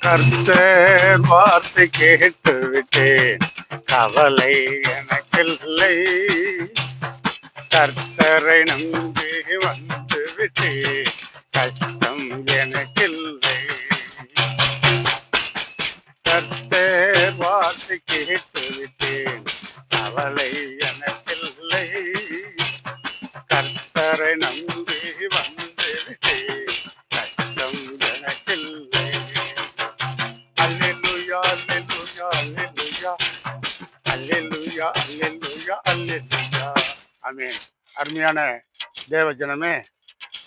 கர்த்தர் வார்த்தை கேட்டு விட்டேன். கவலை எனக்கில்லை. கர்த்தரை நம்பி வந்து விட்டேன். கஷ்டம் எனக்கில்லை. கர்த்தர் வார்த்தை கேட்டு விட்டேன். கவலை எனக்கில்லை. கர்த்தரை நம்பி வந்து அல்லேலூயா அல்லேலூயா அல்லேலூயா அல்லேலூயா அல்லேலூயா அல்லேலூயா ஆமென் அருமையான தேவ ஜனமே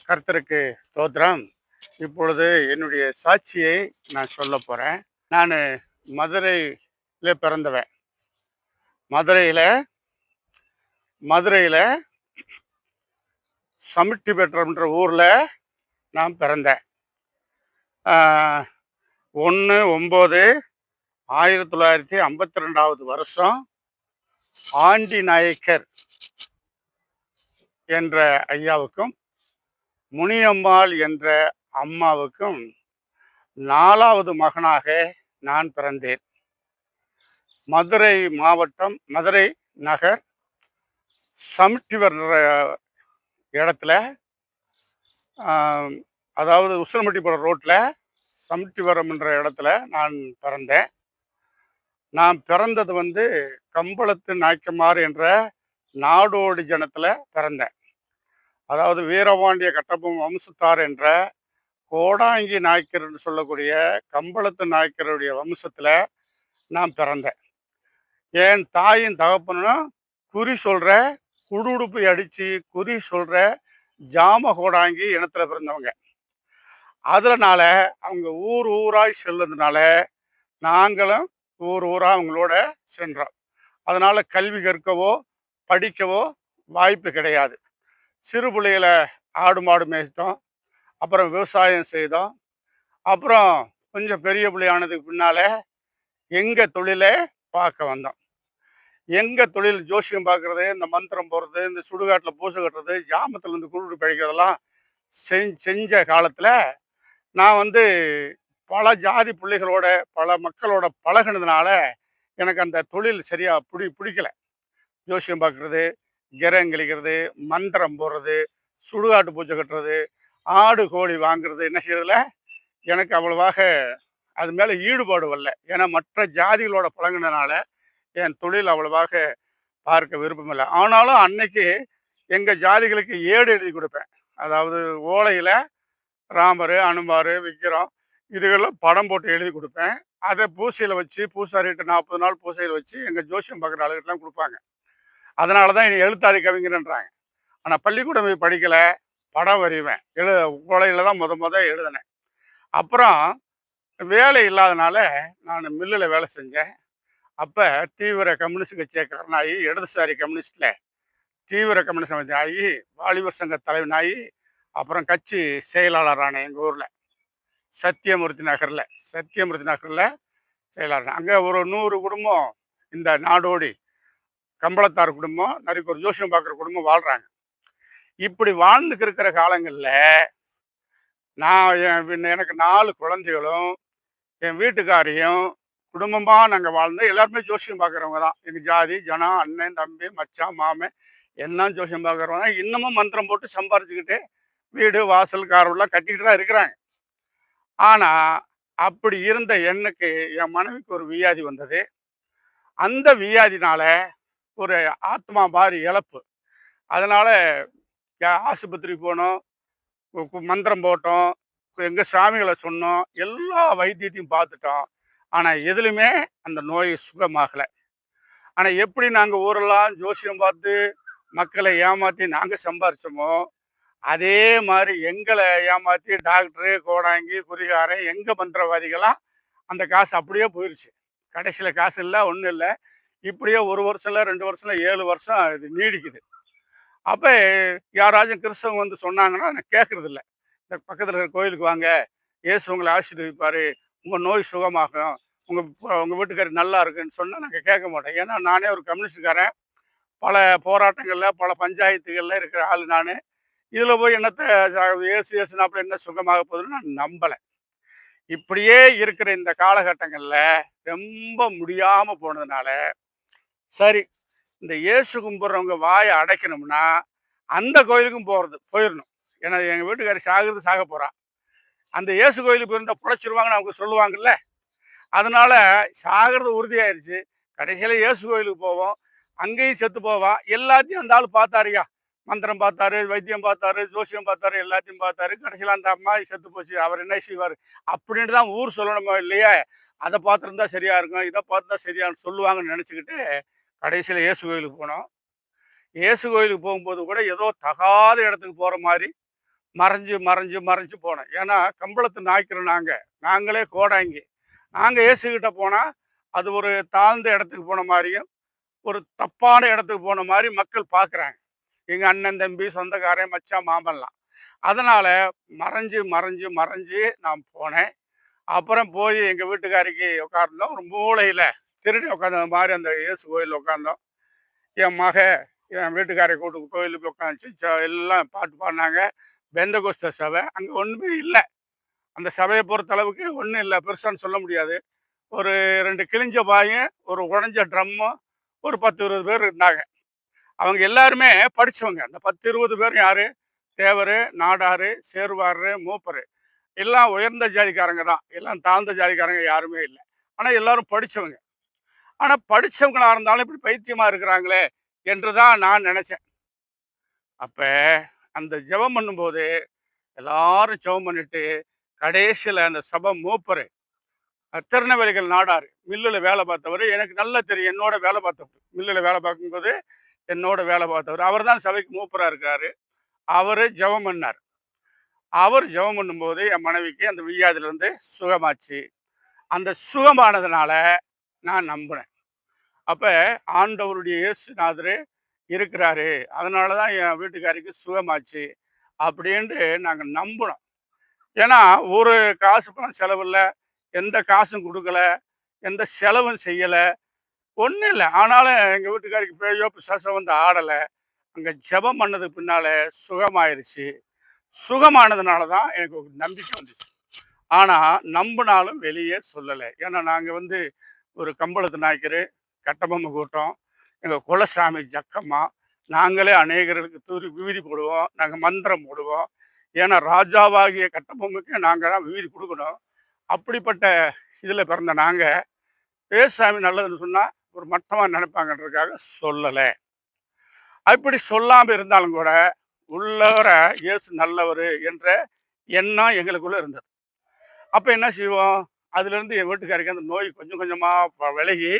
கர்த்தருக்கு ஸ்தோத்திரம். இப்பொழுது என்னுடைய சாட்சியை நான் சொல்ல போகிறேன் நான் மதுரையில் பிறந்தவன். மதுரையில் மதுரையில் சமிட்டி பெற்றம்ன்ற ஊரில் நான் பிறந்தேன். ஒன்று ஒம்பது ஆயிரத்தி தொள்ளாயிரத்தி ஐம்பத்தி ரெண்டாவது வருஷம் ஆண்டி நாயக்கர் என்ற ஐயாவுக்கும் முனியம்மாள் என்ற அம்மாவுக்கும் நாலாவது மகனாக நான் பிறந்தேன். மதுரை மாவட்டம் மதுரை நகர் சமிட்டிவர் இடத்துல அதாவது உசிலமட்டிபுரம் ரோட்டில் சமிட்டிவரம் என்ற இடத்துல நான் பிறந்தேன். நான் பிறந்தது வந்து கம்பளத்து நாய்க்கமார் என்ற நாடோடி ஜனத்தில் பிறந்தேன். அதாவது வீரபாண்டிய கட்டபொம்மன் வம்சத்தார் என்ற கோடாங்கி நாயக்கர்னு சொல்லக்கூடிய கம்பளத்து நாயக்கருடைய வம்சத்தில் நான் பிறந்தேன். என் தாயின் தகப்பனும் குறி சொல்கிற குடுடுப்பு அடித்து குறி சொல்கிற ஜாம கோடாங்கி இனத்தில் பிறந்தவங்க. அதனால அவங்க ஊர் ஊராய் செல்லுறதுனால நாங்களும் ஊர் ஊராக அவங்களோட சென்றோம். அதனால் கல்வி கற்கவோ படிக்கவோ வாய்ப்பு கிடையாது. சிறு பிள்ளைகளை ஆடு மாடு மேய்த்தோம். அப்புறம் விவசாயம் செய்தோம். அப்புறம் கொஞ்சம் பெரிய பிள்ளையானதுக்கு பின்னால் எங்கள் தொழிலை பார்க்க வந்தோம். எங்கள் தொழில் ஜோசியம் பார்க்கறது இந்த மந்திரம் போடுறது இந்த சுடுகாட்டில் பூசை கட்டுறது ஜாமத்தில் இருந்து குளிர் கழிக்கிறதெல்லாம் செஞ்ச காலத்தில் நான் வந்து பல ஜாதி பிள்ளைகளோட பல மக்களோட பழகினதுனால எனக்கு அந்த தொழில் சரியாக பிடி பிடிக்கல. ஜோசியம் பார்க்குறது கிரகம் கழிக்கிறது மந்திரம் போடுறது சுடுகாட்டு பூஜை கட்டுறது ஆடு கோழி வாங்குறது என்ன செய்யறதுல? எனக்கு அவ்வளவாக அது மேலே ஈடுபாடு வரல. ஏன்னா மற்ற ஜாதிகளோட பழகுனதுனால என் தொழில் அவ்வளவாக பார்க்க விருப்பமில்லை ஆனாலும் அன்னைக்கு எங்கள் ஜாதிகளுக்கு ஏடு எழுதி கொடுப்பேன். அதாவது ஓலையில் ராமர் அனுமார் விக்கிரம் இதுகெல்லாம் படம் போட்டு எழுதி கொடுப்பேன். அதை பூசையில் வச்சு பூசாரிகிட்ட நாற்பது நாள் பூசையில் வச்சு எங்கள் ஜோசியம் பார்க்குற ஆளுகிட்டலாம் கொடுப்பாங்க. அதனால தான் என்னை எழுத்தாளி கவிஞர்ன்றாங்க. ஆனால் பள்ளிக்கூடம் படிக்கலை படம் வரைவேன். எழு ஓலையில் தான் முத முத எழுதினேன். அப்புறம் வேலை இல்லாதனால நான் மில்லில் வேலை செஞ்சேன். அப்போ தீவிர கம்யூனிஸ்ட் கட்சிக்காரனாகி இடதுசாரி கம்யூனிஸ்டில் தீவிர கம்யூனிஸ்ட் ஆகி வாலிபர் சங்க தலைவனாகி அப்புறம் கட்சி செயலாளரான எங்கள் ஊரில். சத்தியமூர்த்தி நகரில் சத்தியமூர்த்தி நகரில் செயலாளர். அங்கே ஒரு நூறு குடும்பம் இந்த நாடோடி கம்பளத்தார் குடும்பம் நிறைய ஒரு ஜோசியம் பார்க்குற குடும்பம் வாழ்கிறாங்க இப்படி வாழ்ந்துக்கு இருக்கிற காலங்களில் நான் என் பின்ன எனக்கு நாலு குழந்தைகளும் என் வீட்டுக்காரையும் குடும்பமாக நாங்கள் வாழ்ந்தோம் எல்லாருமே ஜோசியம் பார்க்குறவங்க தான். எங்கள் ஜாதி ஜனம் அண்ணன் தம்பி மச்சான் மாமன் எல்லாம் ஜோசியம் பார்க்குறவங்க இன்னமும் மந்திரம் போட்டு சம்பாரிச்சுக்கிட்டு வீடு வாசல் காரெல்லாம் கட்டிக்கிட்டு தான் இருக்கிறாங்க. ஆனால் அப்படி இருந்த எனக்கு என் மனைவிக்கு ஒரு வியாதி வந்தது. அந்த வியாதினால ஒரு ஆத்மா மாதிரி இழப்பு. அதனால ஆஸ்பத்திரி போனோம். மந்திரம் போட்டோம். எங்க சாமிகளை சொன்னோம். எல்லா வைத்தியத்தையும் பார்த்துட்டோம். ஆனா எதுலையுமே அந்த நோய் சுகமாகலை. ஆனா எப்படி நாங்க ஊரெல்லாம் ஜோசியம் பார்த்து மக்களை ஏமாத்தி நாங்க சம்பாரிச்சோமோ அதே மாதிரி எங்களை ஏமாத்தி டாக்டரு கோடாங்கி குறிகாரன் எங்க மந்திரவாதிகளாம் அந்த காசு அப்படியே போயிருச்சு. கடைசியில காசு இல்லை ஒன்றும் இல்லை. இப்படியே ஒரு வருஷம் இல்லை ரெண்டு வருஷம் இல்லை ஏழு வருஷம் இது நீடிக்குது. அப்போ யாராச்சும் கிறிஸ்தவங்க வந்து சொன்னாங்கன்னா நான் கேட்கறது இல்லை. இந்த பக்கத்தில் இருக்கிற கோயிலுக்கு வாங்க. இயேசு உங்களை ஆசீர்வதிப்பார். உங்கள் நோய் சுகமாகும். உங்கள் உங்கள் வீட்டுக்காரர் நல்லா இருக்குன்னு சொன்னால் நாங்கள் கேட்க மாட்டோம். ஏன்னா நானே ஒரு கம்யூனிஸ்டுக்காரன் பல போராட்டங்களில் பல பஞ்சாயத்துகளில் இருக்கிற ஆள் நான். இதில் போய் என்னத்தை ஏசு ஏசுனாப்புல என்ன சுகமாக போகுதுன்னு நான் நம்பலை. இப்படியே இருக்கிற இந்த காலகட்டங்களில் ரொம்ப முடியாமல் போனதுனால சரி இந்த இயேசு கும்பிட்றவங்க வாயை அடைக்கணும்னா அந்த கோயிலுக்கும் போகிறது போயிடணும் ஏன்னா எங்கள் வீட்டுக்காரி சாகிறது சாக போகிறான் அந்த இயேசு கோயிலுக்கு போயிருந்தால் புழைச்சிருவாங்கன்னு அவங்க சொல்லுவாங்கல்ல. அதனால சாகிறது உறுதியாயிருச்சு. கடைசியில் இயேசு கோயிலுக்கு போவோம். அங்கேயும் செத்து போவான் எல்லாத்தையும் அந்த ஆள் பார்த்தாரியா மந்திரம் பார்த்தாரு வைத்தியம் பார்த்தாரு ஜோசியம் பார்த்தாரு எல்லாத்தையும் பார்த்தாரு. கடைசியில் அந்த அம்மா செத்து போச்சு. அவர் என்ன செய்வார்? அப்படின்ட்டு தான் ஊர் சொல்லணுமோ இல்லையா? அதை பார்த்துருந்தா சரியா இருக்கும். இதை பார்த்துதான் சரியான்னு சொல்லுவாங்கன்னு நினச்சிக்கிட்டு கடைசியில் இயேசு கோயிலுக்கு போனோம். இயேசு கோயிலுக்கு போகும்போது கூட ஏதோ தகாத இடத்துக்கு போகிற மாதிரி மறைஞ்சு மறைஞ்சு மறைஞ்சு போனோம். ஏன்னா கம்பளத்து நாய்க்கிறோம் நாங்கள் நாங்களே கோடாங்கி. நாங்கள் இயேசுக்கிட்ட போனால் அது ஒரு தாழ்ந்த இடத்துக்கு போன மாதிரியும் ஒரு தப்பான இடத்துக்கு போன மாதிரி மக்கள் பார்க்குறாங்க. எங்கள் அண்ணன் தம்பி சொந்தக்காரன் மச்சான் மாமன்லாம். அதனால் மறைஞ்சு மறைஞ்சு மறைஞ்சு நான் போனேன். அப்புறம் போய் எங்கள் வீட்டுக்காரிக்கு உட்கார்ந்தோம் ஒரு மூளையில் திருடி உட்காந்த மாதிரி அந்த இயேசு கோயிலில் உட்காந்தோம் என் மக என் வீட்டுக்காரை கூட்டு கோயிலுக்கு உட்காந்துச்சு எல்லாம் பாட்டு பாடினாங்க. பெந்த கோஸ்த சபை. அங்கே ஒன்றுமே இல்லை. அந்த சபையை பொறுத்த அளவுக்கு ஒன்றும் இல்லை. பெருசான்னு சொல்ல முடியாது. ஒரு ரெண்டு கிழிஞ்ச பாயும் ஒரு உடஞ்ச ட்ரம்மும் ஒரு பத்து இருபது பேர் இருந்தாங்க. அவங்க எல்லாருமே படிச்சவங்க. அந்த பத்து இருபது பேர் யாரு? தேவர் நாடாரு சேர்வாரு மூப்பரு. எல்லாம் உயர்ந்த ஜாதிக்காரங்க தான். எல்லாம் தாழ்ந்த ஜாதிக்காரங்க யாருமே இல்லை. ஆனால் எல்லாரும் படிச்சவங்க. ஆனால் படித்தவங்களாக இருந்தாலும் இப்படி பைத்தியமா இருக்கிறாங்களே என்று தான் நான் நினைச்சேன். அப்ப அந்த ஜெபம் பண்ணும்போது எல்லாரும் ஜெபம் பண்ணிட்டு கடைசியில் அந்த சபை மூப்பரு திருநெல்வேலிகள் நாடாரு மில்லில் வேலை பார்த்தவர். எனக்கு நல்லா தெரியும். என்னோட வேலை பார்த்தவர் மில்லில் வேலை பார்க்கும்போது என்னோட வேலை பார்த்தவர். அவர் தான் சபைக்கு மூப்பராக இருக்காரு. அவர் ஜெபம் பண்ணார். அவர் ஜெபம் பண்ணும்போது என் மனைவிக்கு அந்த வியாதியிலேருந்து சுகமாச்சு. அந்த சுகமானதுனால நான் நம்பினேன் அப்போ ஆண்டவருடைய இயேசுநாதர் இருக்கிறாரு. அதனால தான் என் வீட்டுக்காரிக்கு சுகமாச்சு அப்படின்ட்டு நாங்கள் நம்பினோம் ஏன்னா ஒரு காசு பணம் செலவில்லை. எந்த காசும் கொடுக்கல. எந்த செலவும் செய்யலை. ஒன்றும் இல்லை. ஆனாலும் எங்கள் வீட்டுக்காரிக்கு பேயோ பிசாசம் வந்து ஆடலை. அங்கே ஜெபம் பண்ணதுக்கு பின்னால் சுகமாயிருச்சு. சுகமானதுனால தான் எனக்கு ஒரு நம்பிக்கை வந்துச்சு. ஆனால் நம்பினாலும் வெளியே சொல்லலை. ஏன்னா நாங்கள் வந்து ஒரு கம்பளத்து நாய்க்கர் கட்டபொம்மை கூட்டம் எங்கள் குலசாமி ஜக்கம்மா நாங்களே அநேகர்களுக்கு தூரி விவிதி போடுவோம் நாங்கள் மந்திரம் போடுவோம். ஏன்னா ராஜாவாகிய கட்டபொம்மைக்கு நாங்கள் தான் விவிதி கொடுக்கணும். அப்படிப்பட்ட இதில் பிறந்த நாங்கள் ஏசாமி நல்லதுன்னு சொன்னால் ஒரு மட்டமாக நினைப்பாங்கன்றதுக்காக சொல்லலை. அப்படி சொல்லாமல் இருந்தாலும் கூட உள்ளவர இயேசு நல்லவர் என்ற எண்ணம் எங்களுக்குள்ளே இருந்தது. அப்போ என்ன செய்வோம்? அதுலேருந்து என் வீட்டுக்காரிக்கு அந்த நோய் கொஞ்சம் கொஞ்சமாக விலகி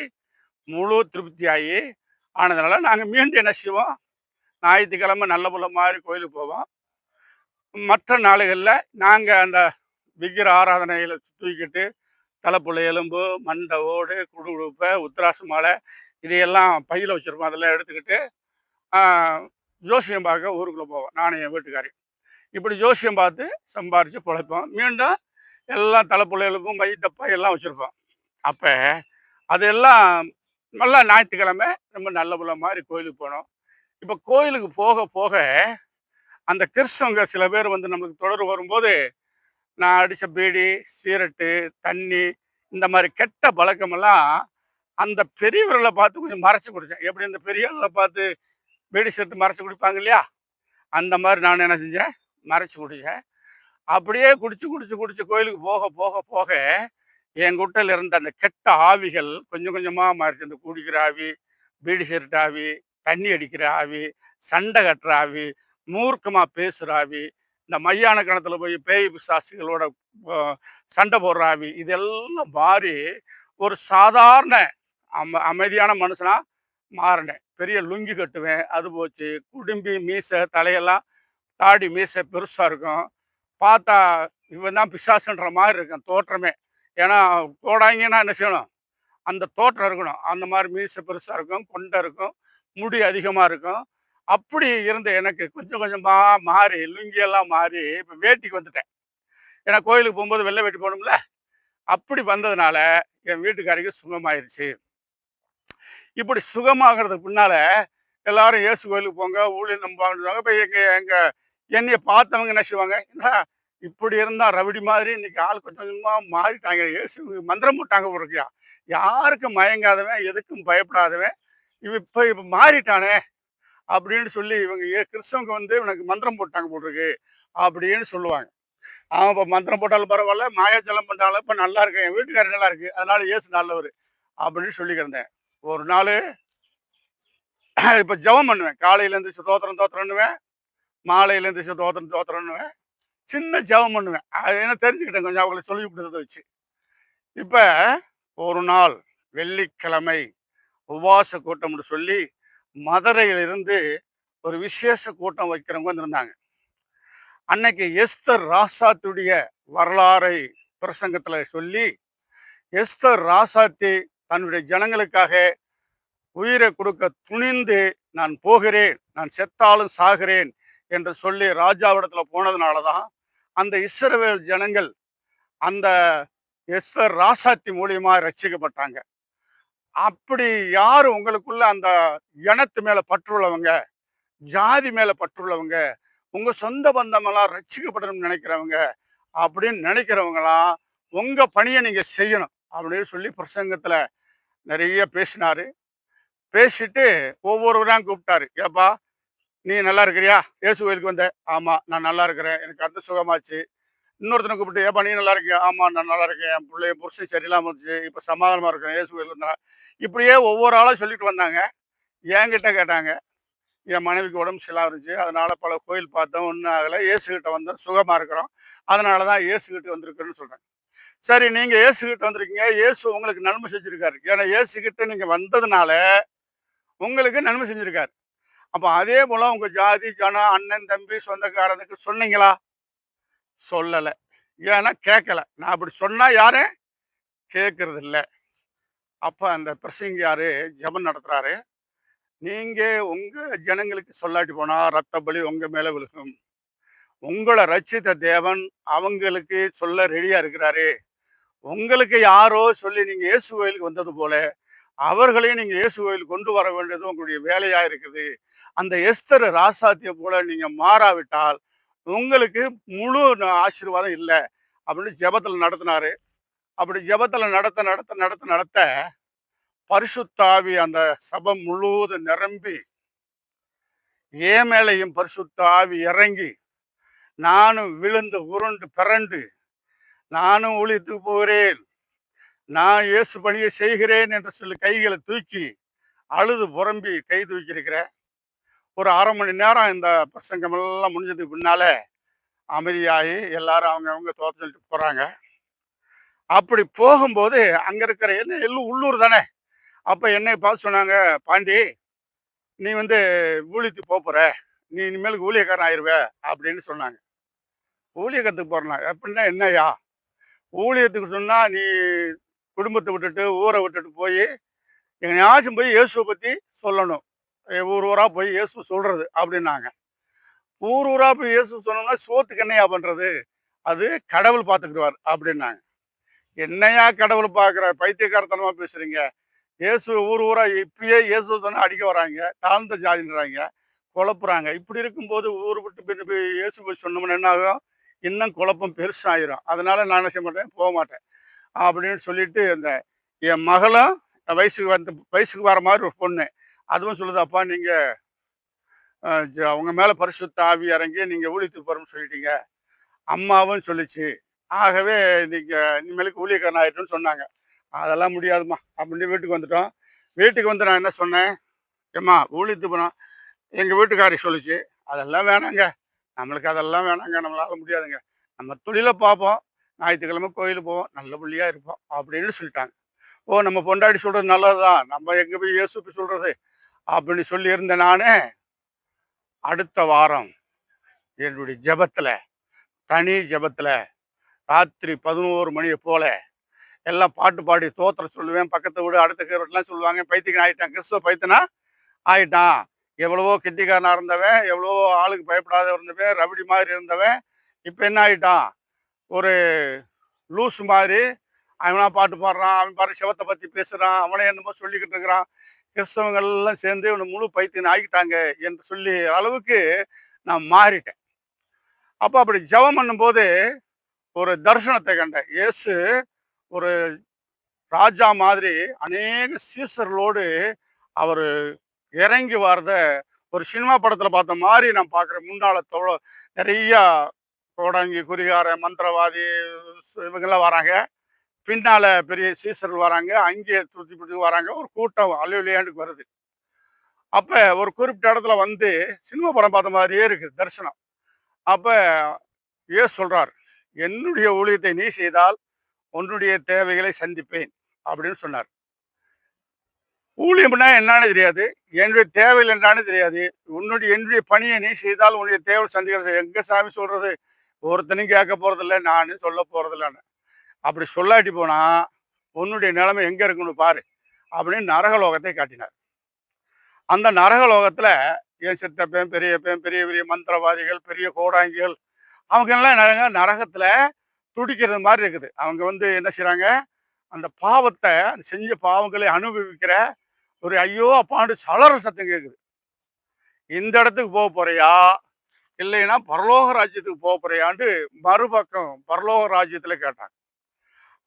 முழு திருப்தி ஆகி ஆனதுனால நாங்கள் மீண்டும் என்ன செய்வோம்? ஞாயிற்றுக்கிழமை நல்ல புள்ள மாதிரி கோயிலுக்கு போவோம். மற்ற நாளுகளில் நாங்கள் அந்த விக்கிர ஆராதனையில் தூக்கிட்டு தலைப்புள்ள எலும்பு மண்டை ஓடு குடுகுடுப்பை உத்திராசு மாலை இதையெல்லாம் பையில் வச்சுருப்போம். அதெல்லாம் எடுத்துக்கிட்டு ஜோசியம் பார்க்க ஊருக்குள்ளே போவோம். நானும் என் வீட்டுக்காரி இப்படி ஜோசியம் பார்த்து சம்பாரித்து பிழைப்போம். மீண்டும் எல்லாம் தலைப்புள்ள எலும்பும் மை டப்பா எல்லாம் வச்சுருப்போம். அப்போ அதெல்லாம் நல்லா ஞாயிற்றுக்கிழமை ரொம்ப நல்ல புள்ள மாதிரி கோயிலுக்கு போனோம். இப்போ கோயிலுக்கு போக போக அந்த கிறிஸ்தவங்க சில பேர் வந்து நமக்கு தொடர்பு வரும்போது நான் அடித்த பீடி சீரட்டு தண்ணி இந்த மாதிரி கெட்ட பழக்கமெல்லாம் அந்த பெரியவர்களை பார்த்து கொஞ்சம் மறைச்சு குடித்தேன் எப்படி இந்த பெரியவர்களை பார்த்து பீடி சீரட்டு மறைச்சு குடிப்பாங்க இல்லையா? அந்த மாதிரி நான் என்ன செஞ்சேன்? மறைச்சு குடித்தேன் அப்படியே குடிச்சு குடிச்சு குடிச்சு கோயிலுக்கு போக போக போக என் குட்டையில் இருந்த அந்த கெட்ட ஆவிகள் கொஞ்சம் கொஞ்சமாக மாறிச்சு. இந்த குடிக்கிற ஆவி பீடி சீரட்டு ஆவி தண்ணி அடிக்கிற ஆவி சண்டை கட்டுற ஆவி மூர்க்கமாக பேசுகிற ஆவி இந்த மையான கணத்தில் போய் பேய் பிசாசுகளோட சண்டை போடுற ஆவி. இதெல்லாம் மாறி ஒரு சாதாரண அம அமைதியான மனுஷனா மாறினேன். பெரிய லுங்கி கட்டுவேன் அது போச்சு. குடும்பி மீசை தலையெல்லாம் தாடி மீசை பெருசாக இருக்கும். பார்த்தா இவன் தான் பிசாசுன்ற மாதிரி இருக்கும் தோற்றமே. ஏன்னா கோடாங்கன்னா என்ன செய்யணும்? அந்த தோற்றம் இருக்கணும். அந்த மாதிரி மீசை பெருசாக இருக்கும் கொண்டை இருக்கும் முடி அதிகமாக இருக்கும். அப்படி இருந்த எனக்கு கொஞ்சம் கொஞ்சமாக மாறி லுங்கியெல்லாம் மாறி இப்போ வேட்டிக்கு வந்துட்டேன். ஏன்னா கோயிலுக்கு போகும்போது வெள்ளை வெட்டி போகணும்ல அப்படி வந்ததுனால என் வீட்டுக்காரிக்கு சுகமாயிருச்சு. இப்படி சுகமாகிறதுக்கு பின்னால் எல்லாரும் இயேசு கோயிலுக்கு போங்க ஊழியர் நம்புவாங்க இப்போ எங்கள் எங்கள் என்னையை பார்த்தவங்க என்ன செய்வாங்க? என்னடா இப்படி இருந்தால் ரவுடி மாதிரி இன்னைக்கு ஆள் கொஞ்சம் மாறிட்டாங்க. இயேசு மந்திரம் போட்டாங்க போட்டிருக்கியா யாருக்கும் மயங்காதவன் எதுக்கும் பயப்படாதவன். இவன் இப்போ இப்போ மாறிட்டானே அப்படின்னு சொல்லி இவங்க ஏ- கிறிஸ்தவங்க வந்து இவனுக்கு மந்திரம் போட்டாங்க போட்டிருக்கு அப்படின்னு சொல்லுவாங்க. அவன் இப்போ மந்திரம் போட்டாலும் பரவாயில்ல மாயாஜலம் பண்ணாலும் இப்போ நல்லா இருக்கேன். என் வீட்டுக்காரர் நல்லா இருக்கு. அதனால இயேசு நல்லவர் அப்படின்னு சொல்லிக்கிருந்தேன் ஒரு நாள் இப்போ ஜெபம் பண்ணுவேன். காலையிலேருந்து தோத்திரம் தோத்திரன்னுவேன் மாலையிலேருந்து தோத்திரம் தோத்திரன்னுவேன் சின்ன ஜெபம் பண்ணுவேன். அது என்ன தெரிஞ்சுக்கிட்டேன் கொஞ்சம் அவங்களை சொல்லி கொடுத்ததை வச்சு. இப்போ ஒரு நாள் வெள்ளிக்கிழமை உபவாச கூட்டம்னு சொல்லி மதுரையிலிருந்து ஒரு விசேஷ கூட்டம் வைக்கிறவங்க வந்திருந்தாங்க. அன்னைக்கு எஸ்தர் ராசாத்துடைய வரலாறை பிரசங்கத்தில் சொல்லி எஸ்தர் ராசாத்தி தன்னுடைய ஜனங்களுக்காக உயிரை கொடுக்க துணிந்து நான் போகிறேன் நான் செத்தாலும் சாகிறேன் என்று சொல்லி ராஜாவிடத்தில் போனதுனால தான் அந்த இஸ்ரவேல் ஜனங்கள் அந்த எஸ்தர் ராசாத்தி மூலியமாக ரட்சிக்கப்பட்டாங்க அப்படி யார் உங்களுக்குள்ள அந்த இனத்து மேலே பற்றுள்ளவங்க ஜாதி மேலே பற்றுள்ளவங்க உங்கள் சொந்த பந்தமெல்லாம் ரட்சிக்கப்படணும்னு நினைக்கிறவங்க அப்படின்னு நினைக்கிறவங்களாம் உங்கள் பணியை நீங்கள் செய்யணும் அப்படின்னு சொல்லி பிரசங்கத்தில் நிறைய பேசினார். பேசிட்டு ஒவ்வொருவராக கூப்பிட்டாரு. ஏப்பா நீ நல்லா இருக்கிறியா? இயேசு கோயிலுக்கு வந்த. ஆமாம் நான் நல்லா இருக்கிறேன். எனக்கு அந்த சுகமாச்சு. இன்னொருத்தனை கூப்பிட்டு ஏப்பா நீ நல்லா இருக்கியா? ஆமாம் நான் நல்லா இருக்கேன். என் பிள்ளைய புருஷன் சரியில்லாமல் இருந்துச்சு இப்போ சமாதானமாக இருக்கேன் இயேசு கோயிலுக்கு வந்தா. இப்படியே ஒவ்வொரு ஆளும் சொல்லிட்டு வந்தாங்க. என்கிட்ட கேட்டாங்க. என் மனைவிக்கு உடம்பு சரியில்லாம இருந்துச்சு. அதனால் பல கோயில் பார்த்தோம் ஒன்றும் ஆகலை. இயேசு வந்தோம் சுகமாக இருக்கிறோம். அதனால தான் இயேசு வந்திருக்குன்னு சொல்கிறேன் சரி நீங்கள் இயேசு வந்திருக்கீங்க. இயேசு உங்களுக்கு நன்மை செஞ்சுருக்காரு. ஏன்னா இயேசு நீங்கள் வந்ததுனால உங்களுக்கு நன்மை செஞ்சுருக்காரு. அப்போ அதே போல் உங்கள் ஜாதி ஜனம் அண்ணன் தம்பி சொந்தக்காரனுக்கு சொன்னீங்களா? சொல்லலை. ஏன்னா கேட்கல நான் அப்படி சொன்னால் யாரும் கேட்கறது அப்போ அந்த அந்த பிரசங்கியாரு ஜபம் நடத்துகிறாரு நீங்க உங்க ஜனங்களுக்கு சொல்லாட்டி போனா ரத்த பலி உங்க மேல விழுகும். உங்களை ரட்சித்த தேவன் அவங்களுக்கு சொல்ல ரெடியா இருக்கிறாரு. உங்களுக்கு யாரோ சொல்லி நீங்க இயேசு கோயிலுக்கு வந்தது போல அவர்களையும் நீங்க இயேசு கோயிலுக்கு கொண்டு வர வேண்டியது உங்களுடைய வேலையா இருக்குது. அந்த எஸ்தர் ராசாத்திய போல நீங்க மாறாவிட்டால் உங்களுக்கு முழு ஆசீர்வாதம் இல்லை. அப்படின்னு ஜபத்தில் நடத்தினாரு. அப்படி ஜபத்தில் நடத்த நடத்த நடத்த நடத்த பரிசுத்தாவி அந்த சபம் முழுவதும் நிரம்பி ஏன் மேலையும் பரிசுத்தாவி இறங்கி நானும் விழுந்து உருண்டு பிறண்டு நானும் ஒழித்து போகிறேன். நான் இயேசு பணியை செய்கிறேன் என்று சொல்லி கைகளை தூக்கி அழுது புறம்பி கை தூக்கியிருக்கிறேன் ஒரு அரை மணி நேரம் இந்த பிரசங்கம் எல்லாம் முடிஞ்சதுக்கு பின்னால அமைதியாகி எல்லாரும் அவங்க அவங்க தோற்ற சொல்லிட்டு போகிறாங்க அப்படி போகும்போது அங்கே இருக்கிற என்ன எல்லாம் உள்ளூர் தானே? அப்போ என்னை பார்த்து சொன்னாங்க பாண்டி நீ வந்து ஊழியத்துக்கு போகிற நீ இனிமேலுக்கு ஊழியக்காரன் ஆயிருவ அப்படின்னு சொன்னாங்க. ஊழியக்கத்துக்கு போகிறனா அப்படின்னா என்னய்யா? ஊழியத்துக்கு சொன்னால் நீ குடும்பத்தை விட்டுட்டு ஊரை விட்டுட்டு போய் எங்கேயாச்சும் போய் இயேசுவை பற்றி சொல்லணும். ஊர் ஊராக போய் இயேசு சொல்கிறது அப்படின்னாங்க. ஊர் ஊராக போய் இயேசு சொன்னோம்னா சோத்துக்கு என்னையா பண்ணுறது அது கடவுள் பார்த்துக்கிடுவார் அப்படின்னாங்க. என்னையா கடவுள் பார்க்குற பைத்தியக்காரத்தனமாக பேசுகிறீங்க இயேசு ஊர் ஊரா இப்பயே இயேசு தானே அடிக்க வராங்க தாழ்ந்த ஜாதின்றாங்க குழப்புறாங்க. இப்படி இருக்கும்போது ஊர் விட்டு பின் போய் இயேசு போய் சொன்னோம்னா என்ன ஆகும்? இன்னும் குழப்பம் பெருசாயிரும். அதனால நான் என்ன செய்ய மாட்டேன்? போக மாட்டேன். அப்படின்னு சொல்லிட்டு இந்த என் மகளும் வயசுக்கு வந்து வயசுக்கு வர மாதிரி ஒரு பொண்ணு. அதுவும் சொல்லுது அப்பா நீங்க அஹ், அவங்க மேல பரிசுத்த ஆவி இறங்கி நீங்க ஊழியத்துக்கு போறோம்னு சொல்லிட்டீங்க. அம்மாவும் சொல்லிச்சு. ஆகவே நீங்கள் இனிமேலுக்கு ஊழியக்காரன் ஆயிட்டுன்னு சொன்னாங்க. அதெல்லாம் முடியாதும்மா. அப்படின்னு வீட்டுக்கு வந்துட்டோம். வீட்டுக்கு வந்து நான் என்ன சொன்னேன்? ஏம்மா ஊழித்து போனோம் எங்கள் வீட்டுக்காரி சொல்லுச்சு அதெல்லாம் வேணாங்க. நம்மளுக்கு அதெல்லாம் வேணாங்க. நம்மளால முடியாதுங்க. நம்ம தொழிலை பார்ப்போம். ஞாயிற்றுக்கிழமை கோயிலுக்கு போவோம். நல்ல புள்ளியாக இருப்போம். அப்படின்னு சொல்லிட்டாங்க. ஓ நம்ம பொண்டாடி சொல்கிறது நல்லது தான் நம்ம எங்கே போய் இயேசு சொல்கிறது அப்படின்னு சொல்லியிருந்த நான் அடுத்த வாரம் என்னுடைய ஜபத்தில் தனி ஜபத்தில் ராத்திரி பதினோரு மணியை போல எல்லாம் பாட்டு பாடி தோத்திர சொல்லுவேன் பக்கத்து வீடு அடுத்த வீட்டுலாம் சொல்லுவாங்க. பைத்தியக்கன் ஆகிட்டான் கிறிஸ்துவ பைத்தியனா? ஆயிட்டான். எவ்வளவோ கிட்டிக்காரனாக இருந்தவன் எவ்வளவோ ஆளுக்கு பயப்படாத இருந்தவன் ரவுடி மாதிரி இருந்தவன். இப்போ என்ன ஆகிட்டான் ஒரு லூஸ் மாதிரி. அவனா பாட்டு பாடுறான் அவன் பாரு சிவத்தை பற்றி பேசுகிறான் அவனே என்னமோ சொல்லிக்கிட்டு இருக்கிறான். கிறிஸ்தவங்கள்லாம் சேர்ந்து இவனை முழு பைத்தியன் ஆகிட்டாங்க என்று சொல்லி அளவுக்கு நான் மாறிட்டேன். அப்போ அப்படி ஜெபம் பண்ணும்போது ஒரு தரிசனத்தை கண்டேன். இயேசு ஒரு ராஜா மாதிரி அநேக சீசர்களோடு அவர் இறங்கி வரத ஒரு சினிமா படத்தில் பார்த்த மாதிரி நான் பார்க்குறேன். முன்னால தோழ நிறையா தோடங்கி குறிகார மந்திரவாதி இவங்கெல்லாம் வராங்க. பின்னால் பெரிய சீசர்கள் வராங்க. அங்கே துருத்தி பிடிச்சி வராங்க. ஒரு கூட்டம் அலுவலியாண்டுக்கு வருது. அப்போ ஒரு குறிப்பிட்ட இடத்துல வந்து சினிமா படம் பார்த்த மாதிரியே இருக்குது தரிசனம். அப்போ ஏ சொல்கிறார் என்னுடைய ஊழியத்தை நீ செய்தால் உன்னுடைய தேவைகளை சந்திப்பேன் அப்படின்னு சொன்னார். ஊழியம்னா என்னன்னு தெரியாது. என்னுடைய தேவைகள் என்னன்னு தெரியாது. உன்னுடைய என்னுடைய பணியை நீ செய்தால் உன்னுடைய தேவை சந்திக்கிறது எங்க சாமி சொல்றது? ஒருத்தனையும் கேட்க போறதில்ல நானும் சொல்ல போறதில்லன்னு. அப்படி சொல்லாட்டி போனா உன்னுடைய நிலைமை எங்க இருக்குன்னு பாரு அப்படின்னு நரகலோகத்தை காட்டினார். அந்த நரகலோகத்துல என் சித்தப்பேன் பெரியப்பேன் பெரிய பெரிய மந்திரவாதிகள் பெரிய கோடாங்கிகள் அவங்க எல்லாம் நரக நரகத்துல துடிக்கிறது மாதிரி இருக்குது. அவங்க வந்து என்ன செய்கிறாங்க அந்த பாவத்தை அந்த செஞ்ச பாவங்களை அனுபவிக்கிற ஒரு ஐயோ அப்பாண்டு சலர சத்தம் கேட்குது இந்த இடத்துக்கு போக போறியா? இல்லைன்னா பரலோக ராஜ்யத்துக்கு போக போறியான்ட்டு மறுபக்கம் பரலோக ராஜ்யத்தில் கேட்டாங்க.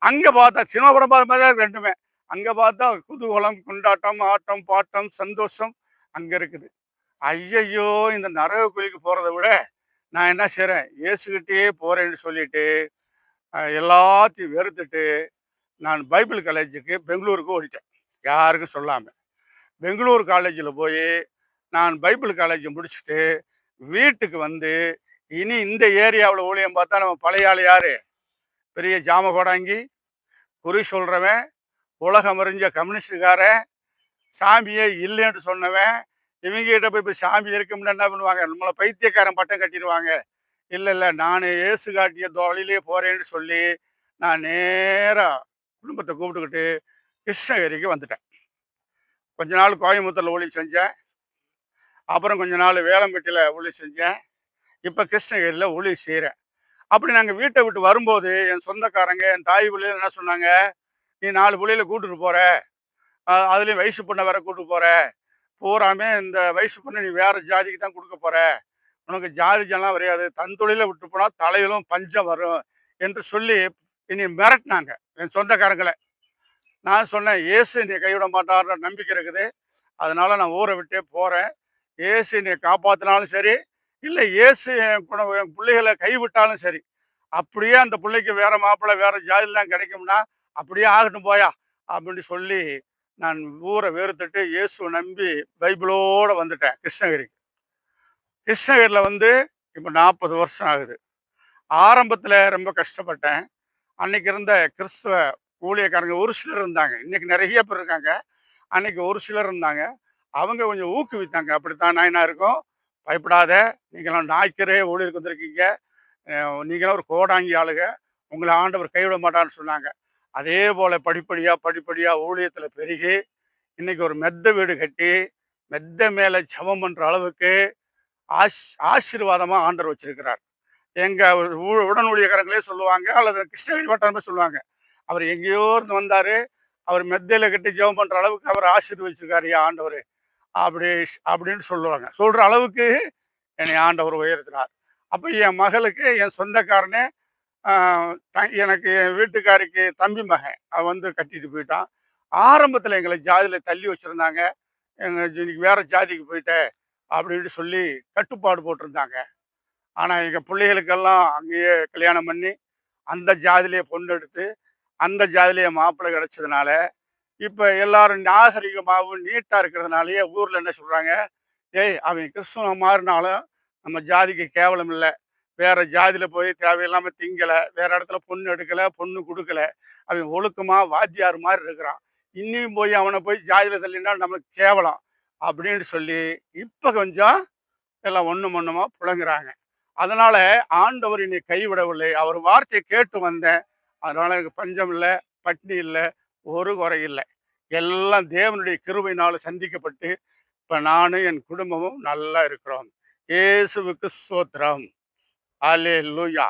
அங்கே பார்த்தா சினிமா படம் பார்த்த மாதிரி தான் ரெண்டுமே. அங்கே பார்த்தா குதூகலம் கொண்டாட்டம் ஆட்டம் பாட்டம் சந்தோஷம் அங்கே இருக்குது. ஐயையோ இந்த நரக குழிக்கு போகிறத விட நான் என்ன செய்கிறேன் இயேசுகிட்டயே போகிறேன்னு சொல்லிட்டு எல்லாத்தையும் வெறுத்துட்டு நான் பைபிள் காலேஜுக்கு பெங்களூருக்கு ஓடிட்டேன். யாருக்கும் சொல்லாமல் பெங்களூர் காலேஜில் போய் நான் பைபிள் காலேஜ் முடிச்சுட்டு வீட்டுக்கு வந்து இனி இந்த ஏரியாவில் ஊழியம் பார்த்தா நம்ம பழைய ஆள் யார்? பெரிய ஜாம கோடாங்கி குறி சொல்கிறவன் உலகம் அறிஞ்ச கம்யூனிஸ்டுக்காரன் சாமியே இல்லைன்னு சொன்னவன் இவங்ககிட்ட போய் இப்போ சாமி முன்னாடி என்ன பண்ணுவாங்க? நம்மளை பைத்தியக்காரன் பட்டம் கட்டிடுவாங்க. இல்லை இல்லை நான் ஏசு காட்டிய தொழிலே போகிறேன்னு சொல்லி நான் நேராக குடும்பத்தை கூப்பிட்டுக்கிட்டு கிருஷ்ணகிரிக்கு வந்துட்டேன். கொஞ்ச நாள் கோயம்புத்தூரில் ஊழி செஞ்சேன். அப்புறம் கொஞ்ச நாள் வேளம்பட்டியில் ஊழி செஞ்சேன். இப்போ கிருஷ்ணகிரியில் ஊழி செய்கிறேன் அப்படி நாங்கள் வீட்டை விட்டு வரும்போது என் சொந்தக்காரங்க என் தாய் பிள்ளைகள் என்ன சொன்னாங்க? நீ நாலு பிள்ளையில கூட்டுட்டு போகிற அதுலேயும் வயசு பொண்ணை வேற கூப்பிட்டு போகிற பூராமே இந்த வயசு பொண்ணை நீ வேற ஜாதிக்கு தான் கொடுக்க போகிற உனக்கு ஜாதி ஜனலாம் வரையாது. தன் தொழில விட்டு போனால் தலையிலும் பஞ்சம் வரும் என்று சொல்லி இனி மிரட்டினாங்க என் சொந்தக்காரங்களை. நான் சொன்னேன் ஏசு என்னை கைவிட மாட்டார்ன்ற நம்பிக்கை இருக்குது. அதனால நான் ஊரை விட்டே போகிறேன் ஏசு என்னை காப்பாற்றினாலும் சரி இல்லை இயேசு என் என் பிள்ளைகளை கைவிட்டாலும் சரி அப்படியே அந்த பிள்ளைக்கு வேற மாப்பிள்ளை வேற ஜாதிலாம் கிடைக்கும்னா அப்படியே ஆகட்டும் போயா அப்படின்னு சொல்லி நான் ஊரை வெறுத்துட்டு இயேசுவை நம்பி பைபிளோடு வந்துட்டேன் கிருஷ்ணகிரிக்கு. கிருஷ்ணகிரியில் வந்து இப்போ நாற்பது வருஷம் ஆகுது. ஆரம்பத்தில் ரொம்ப கஷ்டப்பட்டேன். அன்னைக்கு இருந்த கிறிஸ்துவ ஊழியக்காரங்க ஒரு சிலர் இருந்தாங்க. இன்னைக்கு நிறைய பேர் இருக்காங்க. அன்னைக்கு ஒரு சிலர் இருந்தாங்க. அவங்க கொஞ்சம் ஊக்குவித்தாங்க. அப்படித்தான் நாயனா இருக்கும்? பயப்படாத. நீங்களாம் நாய்க்கரே ஊழியருக்கு வந்திருக்கீங்க. நீங்களாம் ஒரு கோடாங்கி ஆளுங்க. உங்களை ஆண்டவர் கைவிட மாட்டான்னு சொன்னாங்க. அதே போல் படிப்படியாக படிப்படியாக ஊழியத்தில் பெருகி இன்னைக்கு ஒரு மெத்த வீடு கட்டி மெத்த மேலே ஜபம் பண்ணுற அளவுக்கு ஆஷ் ஆசீர்வாதமாக ஆண்டர் வச்சிருக்கிறார். எங்கள் ஊ- உடன் ஊழியக்காரங்களே சொல்லுவாங்க அல்லது கிருஷ்ணகிரி வட்டாரமே சொல்லுவாங்க அவர் எங்கேயோ இருந்து வந்தார் அவர் மெத்தையில் கட்டி ஜெபம் பண்ணுற அளவுக்கு அவர் ஆசீர்வச்சிருக்காரு ஆண்டவர் அப்படி அப்படின்னு சொல்லுவாங்க. சொல்கிற அளவுக்கு என்னை ஆண்டவர் உயர்த்தினார் அப்போ என் மகளுக்கு என் சொந்தக்காரனே த- எனக்கு என் வீட்டுக்காரிக்கு தம்பி மகன் அவன் வந்து கட்டிட்டு போயிட்டான். ஆரம்பத்தில் எங்களை ஜாதியில் தள்ளி வச்சுருந்தாங்க. எங்கள் இன்னைக்கு வேறு ஜாதிக்கு போயிட்டேன். அப்படின்னு சொல்லி கட்டுப்பாடு போட்டிருந்தாங்க. ஆனால் எங்கள் பிள்ளைகளுக்கெல்லாம் அங்கேயே கல்யாணம் பண்ணி அந்த ஜாதிலேயே பொண்ணு எடுத்து அந்த ஜாதிலேயே மாப்பிள்ளை கிடச்சதுனால இப்போ எல்லாரும் நாகரிகமாகவும் நீட்டாக இருக்கிறதுனாலயே ஊரில் என்ன சொல்கிறாங்க ஏய் அவன் கிறிஸ்துவ மாறினாலும் நம்ம ஜாதிக்கு கேவலம் இல்லை. வேற ஜாதியில் போய் தேவையில்லாமல் திங்கலை வேற இடத்துல பொண்ணு எடுக்கலை பொண்ணு கொடுக்கல. அவன் ஒழுக்கமாக வாத்தியார் மாதிரி இருக்கிறான். இன்னியும் போய் அவனை போய் ஜாதியில் தள்ளினா நமக்கு கேவலம். அப்படின்னு சொல்லி இப்போ கொஞ்சம் எல்லாம் ஒன்று ஒன்றுமா புழங்குறாங்க அதனால ஆண்டவர் என்னை கைவிடவில்லை. அவர் வார்த்தையை கேட்டு வந்தேன். அதனால எனக்கு பஞ்சம் இல்லை பட்னி இல்லை ஒரு குறை இல்லை. எல்லாம் தேவனுடைய கிருபையினால் சந்திக்கப்பட்டு இப்போ நானும் என் குடும்பமும் நல்லா இருக்கிறோம். இயேசுவுக்கு சோத்திரம் அலே லூயா